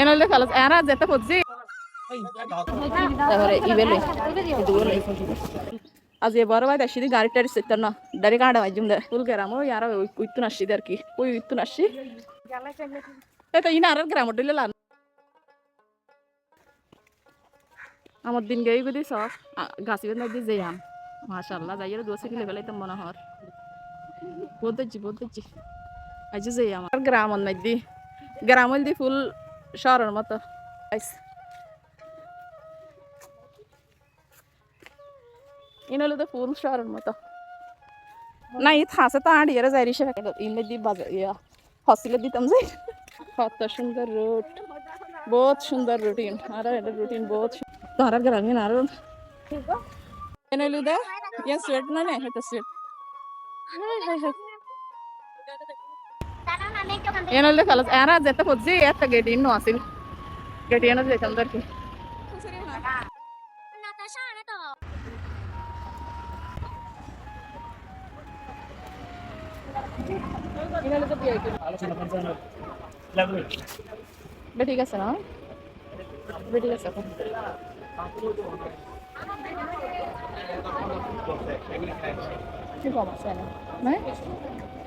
ಏನಲ್ಲ ಕಲಸ ಯಾರ ಜೊತೆ ಕೊದ್ಸಿ তারপরে ইবেলে ইদুলে আজ এ বড় ভাই আসি গাড়ি টাড়ি সেতার না ডারি কাঁড়া মাইজুম দে ফুল গেরাম ও ইয়ারা উইতু নাসি আর কি ওই উইতু নাসি এ তো ইনা আর গ্রাম ডিলে লান আমার দিন গেই গুদি সব গাছি বেন দি যাইয়াম মাশাআল্লাহ যাইয়ের দোসে কিলে ফেলাইতাম মনে হর বলতেছি বলতেছি আজ যাইয়াম আর গ্রাম নাই দি গ্রাম দি ফুল সরার মতো ইনলে তো ফুল সরার মতো না ই থাসে তো আড়িয়ে যাই রিসে ইমে দি বাজে ইয়া হসিলে দিতাম যাই কত সুন্দর রুট বহুত সুন্দর রুটিন আর এটা রুটিন বহুত তার গ্রামীণ আর এনলু দে ইয়া সুয়েট না নে এটা সুয়েট হ্যাঁ হ্যাঁ হ্যাঁ ಏನಲ್ಲ ಕಲಸ ಯಾರ ಜೊತೆ ಕೊದ್ಸಿ ಎತ್ತ ಗೇಟಿ ಇನ್ನೂ ಆಸಿಲ್ ಗೇಟಿ ಏನೋ ಬೇಕಂದರ್ಕಿ ಏನಲ್ಲ তো বিয়ে বে ঠিক আছে না বে ঠিক আছে এখন কি কম আছে না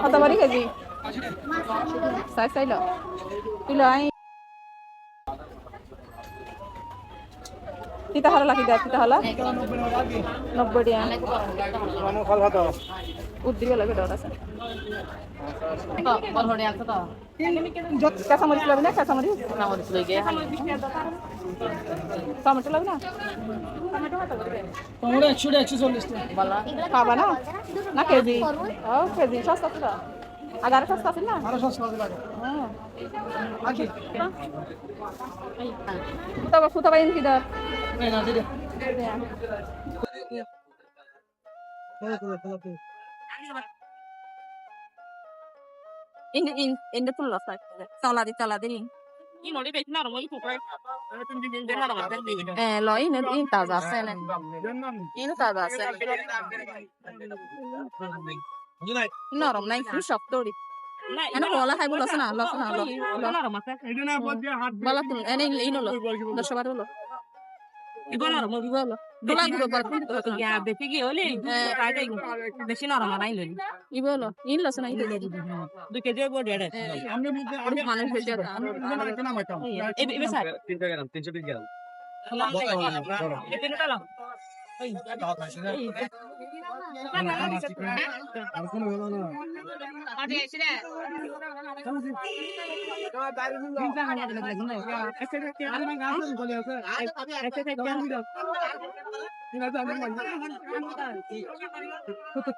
কত তিতা হলা লাখি দা তিতা হলা। নব্বই টাকা উদ্দি গেলে কেটে আছে। কাঁচামরিচ লাগবে না কাঁচামরিচ। টমেটো লাগবে না? টমেটো একশো একশো চল্লিশ টাকা। খাবা না? না কেজি? ও কেজি সস্তা না? ইন কিদার না দিদি in the in in the full of like salad salad in eh lo in in taza sene in taza sene নরম নাই ফুল শক্ত রি এনে বলা খাইব লস না লস না লস বলা তুমি এনে ইনো লো দশ বার হলো বলো দোলা গুলো বল বেশি কি হলে বেশি নরম নাই ললি ইবলো ইন লস না ইলো দুই কেজি বড় ডেড় আমি আমি মানুষ হয়ে যেত এবে স্যার তিনশো গ্রাম তিনশো বিশ গ্রাম এতে টালা আর কোনো হলো না পাটি আইছি রে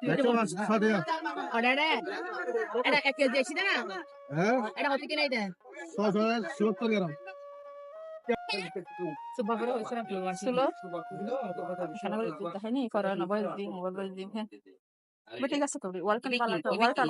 একশো সাড়ে অর্ডারে এটা এক কেজি আইছি না হ্যাঁ এটা কত কিনে দেন ছশো সত্তর গ্রাম সুলো সারা হয়নি করোনা বয়স দিন মোবাইল বয়স দিন হ্যাঁ। ঠিক আছে তো ওয়ালকাম ওয়ালকাম